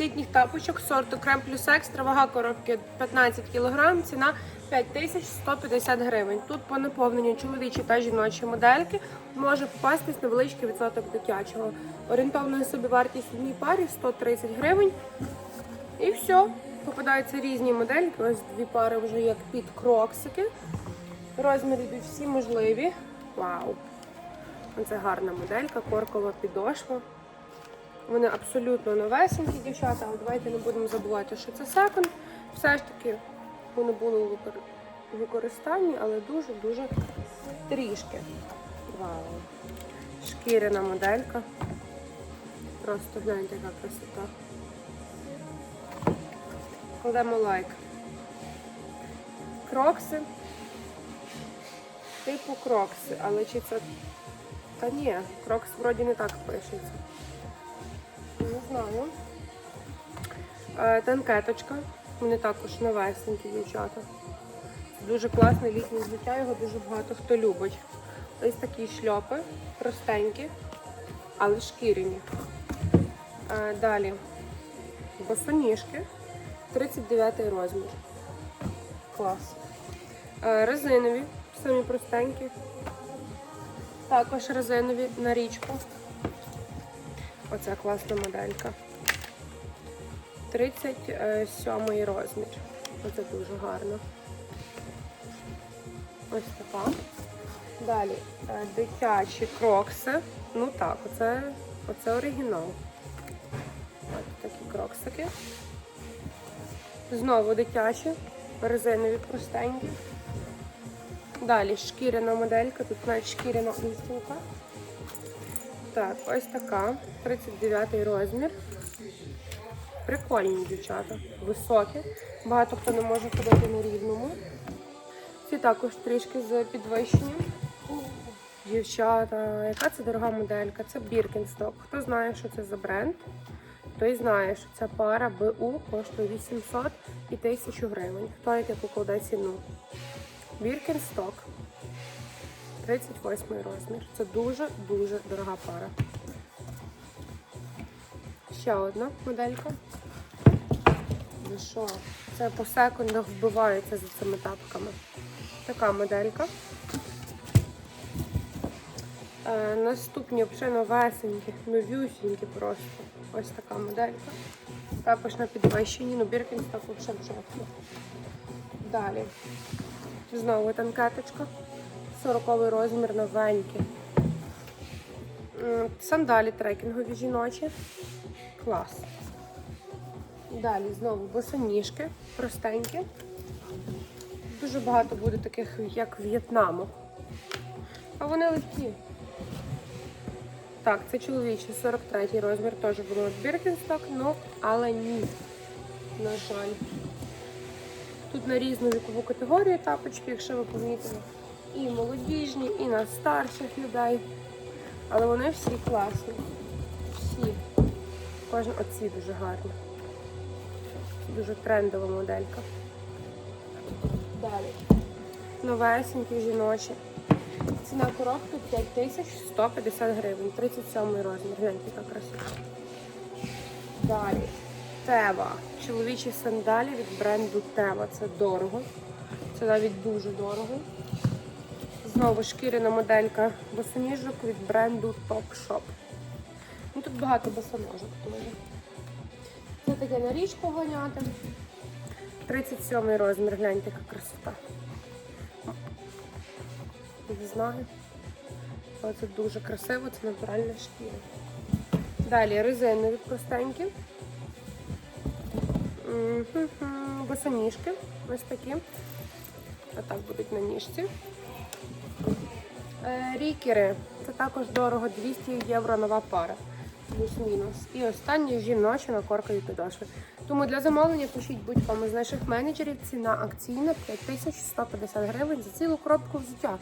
Літніх тапочок сорту крем плюс екстра, вага коробки 15 кг, ціна 5150 гривень. Тут по наповненню чоловічі та жіночі модельки може попастись невеличкий відсоток дитячого. Орієнтовна собівартість одній парі 130 гривень. І все. Попадаються різні модельки. Ось дві пари вже як під кроксики. Розміри йдуть всі можливі. Вау! Це гарна моделька, коркова підошва. Вони абсолютно новесенькі, дівчата, але давайте не будемо забувати, що це секонд. Все ж таки вони були у використанні, але дуже-дуже трішки. Вау. Шкіряна моделька. Просто гляньте, яка красота. Кладемо лайк. Крокси. Типу крокси, але чи це. Та ні, крокс вроді не так пишеться. Не знаю. Е, Танкеточка. Вони також новесенькі дівчата. Дуже класне літнє взуття, його дуже багато хто любить. Ось такі шльопи, простенькі, але шкіряні. Е, Далі босоніжки, 39 розмір. Клас. Е, Резинові, самі простенькі. Також резинові на річку. Оця класна моделька. 37 розмір. Оце дуже гарно. Ось така. Далі е, дитячі крокси. Ну так, оце, оце оригінал. Ось такі кроксики. Знову дитячі, резинові простенькі. Далі шкіряна моделька, тут навіть шкіряна істинка. Так, ось така. 39 розмір. Прикольні дівчата. Високі. Багато хто не може ходити на рівному. Ці також трішки з підвищенням. Дівчата, яка це дорога моделька? Це Birkenstock. Хто знає, що це за бренд, той знає, що ця пара БУ коштує 800 і 1000 гривень. Хто яке покладе ціну? Birkenstock. 38 розмір. Це дуже-дуже дорога пара. Ще одна моделька. Ну що, це по секундах вбивається за цими тапками. Така моделька. Е, наступні вже новесенькі, новюсінькі просто. Ось така моделька. Також на підвищенні, ну Біркінсток взагалі в жовтні. Далі. Знову танкеточка. 40 розмір новенький. Сандалі трекінгові жіночі. Клас. Далі знову босоніжки, простенькі. Дуже багато буде таких, як В'єтнаму. А вони легкі. Так, це чоловічий, 43 розмір, теж було Біркінсток, ну, але ні. На жаль. Тут на різну вікову категорію тапочки, якщо ви помітили. І молодіжні, і на старших людей. Але вони всі класні. Всі. Кожен оці дуже гарні. Дуже трендова моделька. Далі. Новесенькі жіночі. Ціна коробки 5150 гривень. 37 розмір. Гляньте, яка красота. Далі. Тева. Чоловічі сандалі від бренду Тева. Це дорого. Це навіть дуже дорого. Знову шкіряна моделька босоніжок від бренду Top Shop. Ну, тут багато босоножок теж. Це таке на річку ганяти. 37 розмір, гляньте, яка красота. Не знаю. Але це дуже красиво, це натуральна шкіра. Далі резинові простенькі. Мгм, Босоніжки. Ось такі. Отак будуть на ніжці. Е, Рікери. Це також дорого, 200 євро нова пара. Плюс-мінус. І останні жіночі на коркові підошви. Тому для замовлення пишіть будь-кому з наших менеджерів. Ціна акційна 5150 гривень за цілу коробку взуття.